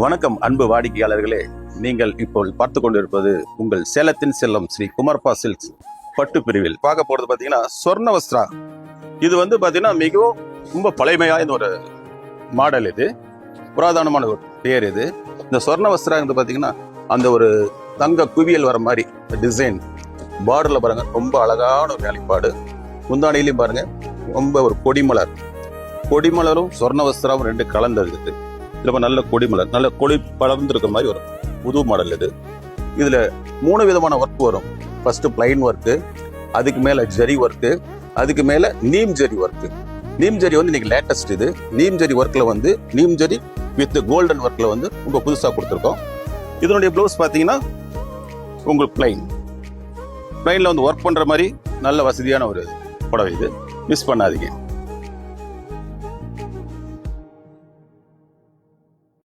வணக்கம் அன்பு வாடிக்கையாளர்களே. நீங்கள் இப்போ பார்த்து கொண்டிருப்பது உங்கள் சேலத்தின் செல்லம் ஸ்ரீ குமார்பா சில்க்ஸ் பட்டு பிரிவில். பார்க்க போறது பார்த்தீங்கன்னா சொர்ண வஸ்திரா இது வந்து பார்த்தீங்கன்னா மிகவும் ரொம்ப பழமையான ஒரு மாடல் இது. புராதனமான ஒரு பேர் இது. இந்த சொர்ண வஸ்திராங்கிறது பார்த்தீங்கன்னா அந்த ஒரு தங்க குவியல் வர மாதிரி டிசைன். பார்டர்ல பாருங்க ரொம்ப அழகான ஒரு வேலைப்பாடு. முந்தானிலையும் பாருங்க ரொம்ப ஒரு கொடிமலர். கொடிமலரும் சொர்ண வஸ்திராவும் ரெண்டு கலந்தது இல்லை நல்ல கொடிமலர் நல்ல கொடி படர்ந்துருக்க மாதிரி வரும் புது மாடல் இது. இதில் மூணு விதமான ஒர்க் வரும். ஃபஸ்ட்டு பிளைன் ஒர்க்கு அதுக்கு மேலே ஜரி ஒர்க்கு அதுக்கு மேலே நீம் ஜரி ஒர்க்கு நீம் ஜரி வந்து இன்றைக்கி லேட்டஸ்ட் இது. நீம் ஜரி ஒர்க்கில் வந்து நீம் ஜரி வித் கோல்டன் ஒர்க்கில் வந்து ரொம்ப புதுசாக கொடுத்துருக்கோம். இதனுடைய ப்ளவுஸ் பார்த்தீங்கன்னா உங்களுக்கு பிளைன் பிளைனில் வந்து ஒர்க் பண்ணுற மாதிரி நல்ல வசதியான ஒரு புடவை இது. மிஸ் பண்ணாதீங்க.